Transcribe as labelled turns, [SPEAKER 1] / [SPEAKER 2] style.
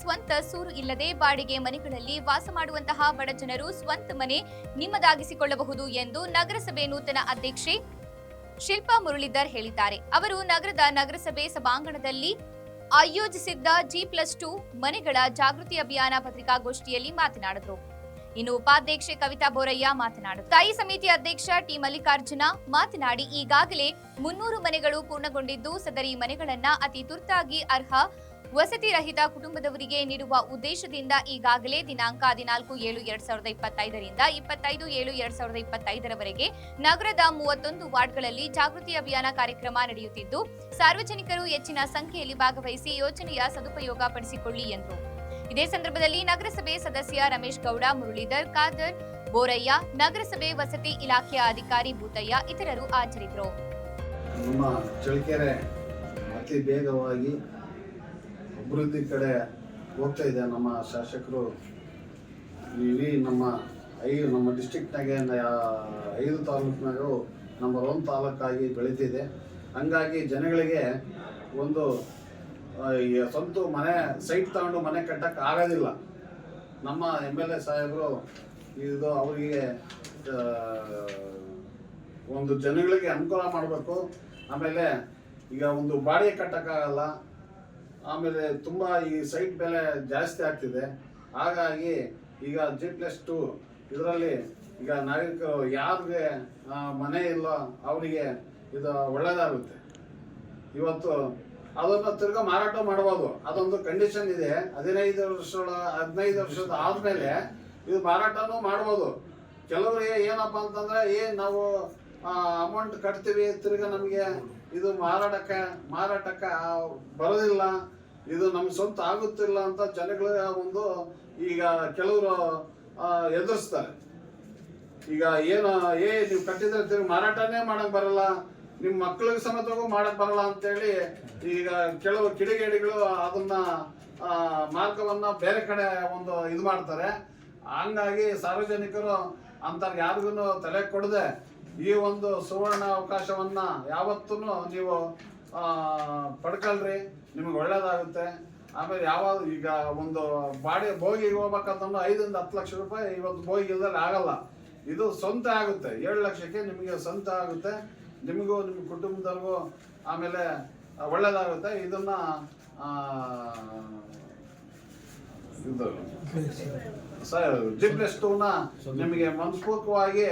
[SPEAKER 1] ಸ್ವಂತ ಸೂರು ಇಲ್ಲದೆ ಬಾಡಿಗೆ ಮನೆಗಳಲ್ಲಿ ವಾಸ ಮಾಡುವಂತಹ ಬಡ ಜನರು ಸ್ವಂತ ಮನೆ ನಿಮ್ಮದಾಗಿಸಿಕೊಳ್ಳಬಹುದು ಎಂದು ನಗರಸಭೆ ನೂತನ ಅಧ್ಯಕ್ಷೆ ಶಿಲ್ಪಾ ಮುರಳೀಧರ್ ಹೇಳಿದ್ದಾರೆ. ಅವರು ನಗರದ ನಗರಸಭೆ ಸಭಾಂಗಣದಲ್ಲಿ ಆಯೋಜಿಸಿದ್ದ ಜಿ ಪ್ಲಸ್ ಟು ಮನೆಗಳ ಜಾಗೃತಿ ಅಭಿಯಾನ ಪತ್ರಿಕಾಗೋಷ್ಠಿಯಲ್ಲಿ ಮಾತನಾಡಿದರು. ಇನ್ನು ಉಪಾಧ್ಯಕ್ಷೆ ಕವಿತಾ ಬೋರಯ್ಯ ಮಾತನಾಡಿದರು ಸ್ಥಾಯಿ ಸಮಿತಿ ಅಧ್ಯಕ್ಷ ಟಿ ಮಲ್ಲಿಕಾರ್ಜುನ ಮಾತನಾಡಿ, ಈಗಾಗಲೇ ಮುನ್ನೂರು ಮನೆಗಳು ಪೂರ್ಣಗೊಂಡಿದ್ದು, ಸದರಿ ಮನೆಗಳನ್ನ ಅತಿ ತುರ್ತಾಗಿ ಅರ್ಹ ವಸತಿ ರಹಿತ ಕುಟುಂಬದವರಿಗೆ ನೀಡುವ ಉದ್ದೇಶದಿಂದ ಈಗಾಗಲೇ ದಿನಾಂಕ ಹದಿನಾಲ್ಕು ಏಳು ಎರಡ್ ಸಾವಿರದ ಇಪ್ಪತ್ತೈದರಿಂದ ಇಪ್ಪತ್ತೈದು ಏಳು ಎರಡ್ ಸಾವಿರದ ಇಪ್ಪತ್ತೈದರವರೆಗೆ ನಗರದ ಮೂವತ್ತೊಂದು ವಾರ್ಡ್ಗಳಲ್ಲಿ ಜಾಗೃತಿ ಅಭಿಯಾನ ಕಾರ್ಯಕ್ರಮ ನಡೆಯುತ್ತಿದ್ದು, ಸಾರ್ವಜನಿಕರು ಹೆಚ್ಚಿನ ಸಂಖ್ಯೆಯಲ್ಲಿ ಭಾಗವಹಿಸಿ ಯೋಜನೆಯ ಸದುಪಯೋಗ ಪಡಿಸಿಕೊಳ್ಳಿ ಎಂದರು. ಇದೇ ಸಂದರ್ಭದಲ್ಲಿ ನಗರಸಭೆ ಸದಸ್ಯ ರಮೇಶ್ ಗೌಡ, ಮುರಳೀಧರ್ ಖಾದರ್ ಬೋರಯ್ಯ, ನಗರಸಭೆ ವಸತಿ ಇಲಾಖೆಯ ಅಧಿಕಾರಿ ಭೂತಯ್ಯ ಇತರರು ಹಾಜರಿದ್ದರು.
[SPEAKER 2] ನಮ್ಮ ಚಳ್ಳಕೆರೆ ಅತಿ ಬೇಗವಾಗಿ ಅಭಿವೃದ್ಧಿ ಕಡೆ ಹೋಗ್ತಾ ಇದೆ ನಮ್ಮ ಶಾಸಕರು. ಇಡೀ ನಮ್ಮ ಐದು, ನಮ್ಮ ಡಿಸ್ಟಿಕ್ನಾಗೆ ಐದು ತಾಲೂಕಿನಾಗೂ ನಂಬರ್ ಒನ್ ತಾಲೂಕಾಗಿ ಬೆಳೀತಿದೆ. ಹಂಗಾಗಿ ಜನಗಳಿಗೆ ಒಂದು ಸ್ವಂತ ಮನೆ ಸೈಟ್ ತಗೊಂಡು ಮನೆ ಕಟ್ಟಕ್ಕೆ ಆಗೋದಿಲ್ಲ. ನಮ್ಮ ಎಂ ಎಲ್ ಎ ಸಾಹೇಬರು ಇದು ಅವರಿಗೆ ಒಂದು ಜನಗಳಿಗೆ ಅನುಕೂಲ ಮಾಡಬೇಕು. ಆಮೇಲೆ ಈಗ ಒಂದು ಬಾಡಿಗೆ ಕಟ್ಟಕ್ಕಾಗಲ್ಲ. ಆಮೇಲೆ ತುಂಬ ಈ ಸೈಟ್ ಬೆಲೆ ಜಾಸ್ತಿ ಆಗ್ತಿದೆ. ಹಾಗಾಗಿ ಈಗ ಜಿ ಪ್ಲಸ್ ಟು ಇದರಲ್ಲಿ ಈಗ ನಾಗರಿಕರು ಯಾರಿಗೆ ಮನೆ ಇಲ್ಲ ಅವರಿಗೆ ಇದು ಒಳ್ಳೆಯದಾಗುತ್ತೆ ಇವತ್ತು ಅದನ್ನು ತಿರ್ಗಾ ಮಾರಾಟ ಮಾಡ್ಬೋದು. ಅದೊಂದು ಕಂಡೀಷನ್ ಇದೆ. ಹದಿನೈದು ವರ್ಷಗಳ ಹದಿನೈದು ವರ್ಷದ ಆದಮೇಲೆ ಇದು ಮಾರಾಟನೂ ಮಾಡ್ಬೋದು. ಕೆಲವರಿಗೆ ಏನಪ್ಪ ಅಂತಂದ್ರೆ, ಏ, ನಾವು ಅಮೌಂಟ್ ಕಟ್ತೀವಿ, ತಿರ್ಗಾ ನಮಗೆ ಇದು ಮಾರಾಟಕ್ಕೆ ಮಾರಾಟಕ್ಕೆ ಬರೋದಿಲ್ಲ. ಇದು ನಮ್ಗೆ ಸ್ವಂತ ಆಗುತ್ತಿಲ್ಲ ಅಂತ ಜನಗಳ ಒಂದು ಈಗ ಕೆಲವರು ಎದುರಿಸ್ತಾರೆ. ಈಗ ಏನು, ಏ, ನೀವು ಕಟ್ಟಿದ್ರೆ ತಿರ್ಗಿ ಮಾರಾಟನೇ ಮಾಡಕ್ ಬರಲ್ಲ ನಿಮ್ಮ ಮಕ್ಳಿಗೆ ಸಮೇತವಾಗೂ ಮಾಡಕ್ ಬರಲ್ಲ ಅಂತೇಳಿ ಈಗ ಕೆಲವು ಕಿಡಿಗೇಡಿಗಳು ಅದನ್ನ ಮಾರ್ಗವನ್ನ ಬೇರೆ ಕಡೆ ಒಂದು ಇದು ಮಾಡ್ತಾರೆ. ಹಂಗಾಗಿ ಸಾರ್ವಜನಿಕರು ಅಂತ ಯಾರಿಗೂ ತಲೆ ಕೊಡದೆ ಈ ಒಂದು ಸುವರ್ಣ ಅವಕಾಶವನ್ನ ಯಾವತ್ತೂ ನೀವು ಪಡ್ಕೊಳ್ರಿ ನಿಮಗೆ ಒಳ್ಳೇದಾಗುತ್ತೆ. ಆಮೇಲೆ ಯಾವಾಗ ಈಗ ಒಂದು ಬಾಡಿ ಬೋಗಿಗೆ ಹೋಗ್ಬೇಕಂತಂದ್ರೆ ಐದರಿಂದ ಹತ್ತು ಲಕ್ಷ ರೂಪಾಯಿ ಇವತ್ತು ಬೋಗಿ ಇಲ್ದಲ್ಲಿ ಆಗಲ್ಲ. ಇದು ಸ್ವಂತ ಆಗುತ್ತೆ. ಏಳು ಲಕ್ಷಕ್ಕೆ ನಿಮಗೆ ಸ್ವಂತ ಆಗುತ್ತೆ. ನಿಮಗೂ ನಿಮ್ಮ ಕುಟುಂಬದವ್ರಿಗೂ ಆಮೇಲೆ ಒಳ್ಳೇದಾಗುತ್ತೆ. ಇದನ್ನ ಇದು ಸರ್ ಜಿಪ್ ಟೂನ ನಿಮಗೆ ಮನಸ್ಪೂರ್ವಕವಾಗಿ